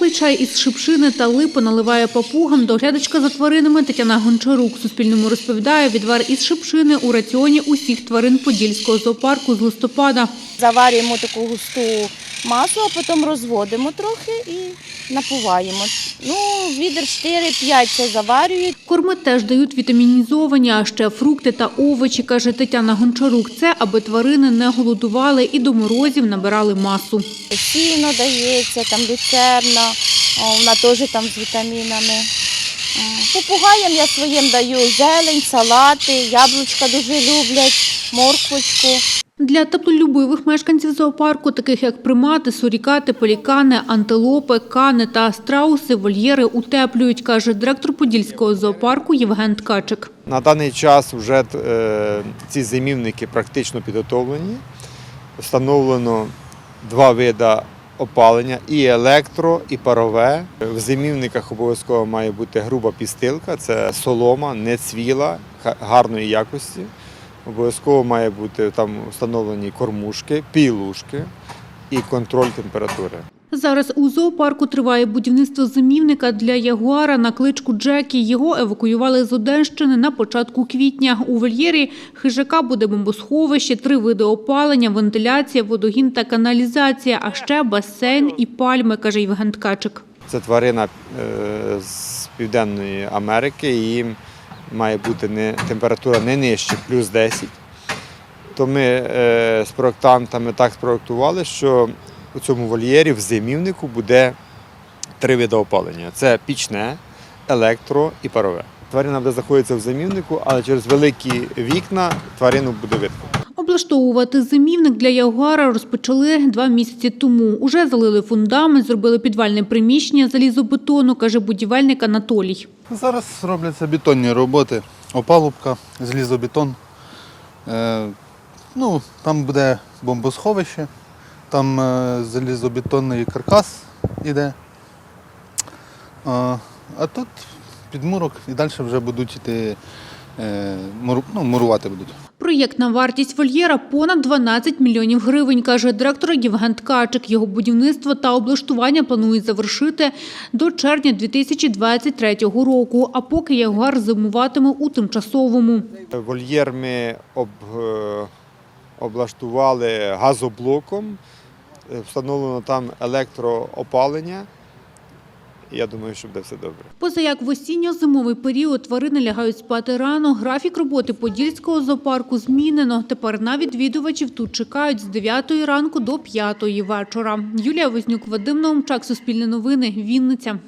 Теплий чай із шипшини та липи наливає папугам. Доглядачка за тваринами Тетяна Гончарук Суспільному розповідає, відвар із шипшини у раціоні усіх тварин Подільського зоопарку з листопада. Заварюємо таку густу масу, а потім розводимо трохи і напуваємо. Ну, відер 4-5 це заварюють. Корми теж дають вітамінізовані, а ще фрукти та овочі, каже Тетяна Гончарук. Це аби тварини не голодували і до морозів набирали масу. Сіно дається, там люцерна, вона теж там з вітамінами. Попугаям я своїм даю зелень, салати, яблучка дуже люблять, морквочку. Для теплолюбивих мешканців зоопарку, таких як примати, сурікати, пелікани, антилопи, кани та страуси, вольєри утеплюють, каже директор Подільського зоопарку Євген Ткачик. На даний час вже е, ці зимівники практично підготовлені. Встановлено два види опалення і електро, і парове. В зимівниках обов'язково має бути груба пістилка, це солома, не цвіла, гарної якості. Обов'язково має бути там встановлені кормушки, пілушки і контроль температури. Зараз у зоопарку триває будівництво зимівника для ягуара на кличку Джекі. Його евакуювали з Одещини на початку квітня. У вольєрі хижака буде бомбосховище, три види опалення, вентиляція, водогін та каналізація, а ще басейн і пальми, каже Євген Ткачик. Це тварина е, з Південної Америки, і їм має бути не, температура не нижче, плюс 10. То ми е, з проектантами так спроектували, що у цьому вольєрі в зимівнику буде три види опалення: це пічне, електро і парове. Тварина буде знаходитися в зимівнику, але через великі вікна тварину буде видно. Облаштовувати зимівник для ягуара розпочали два місяці тому. Уже залили фундамент, зробили підвальне приміщення залізобетону, каже будівельник Анатолій. Зараз робляться бетонні роботи, опалубка, злізобетон. Е, ну, там буде бомбосховище, там е, залізобетонний каркас іде. А, тут підмурок і далі вже будуть йти, ну, мурувати будуть. Проєктна вартість вольєра – понад 12 мільйонів гривень, каже директор Євген Ткачик. Його будівництво та облаштування планують завершити до червня 2023 року, а поки ягуар зимуватиме у тимчасовому. Вольєр ми об, е, облаштували газоблоком, е, встановлено там електроопалення. Я думаю, що буде все добре. Поза як в осінньо-зимовий період тварини лягають спати рано, графік роботи Подільського зоопарку змінено. Тепер на відвідувачів тут чекають з 9 ранку до 5 вечора. Юлія Вознюк, Вадим Наумчак, Суспільне новини, Вінниця.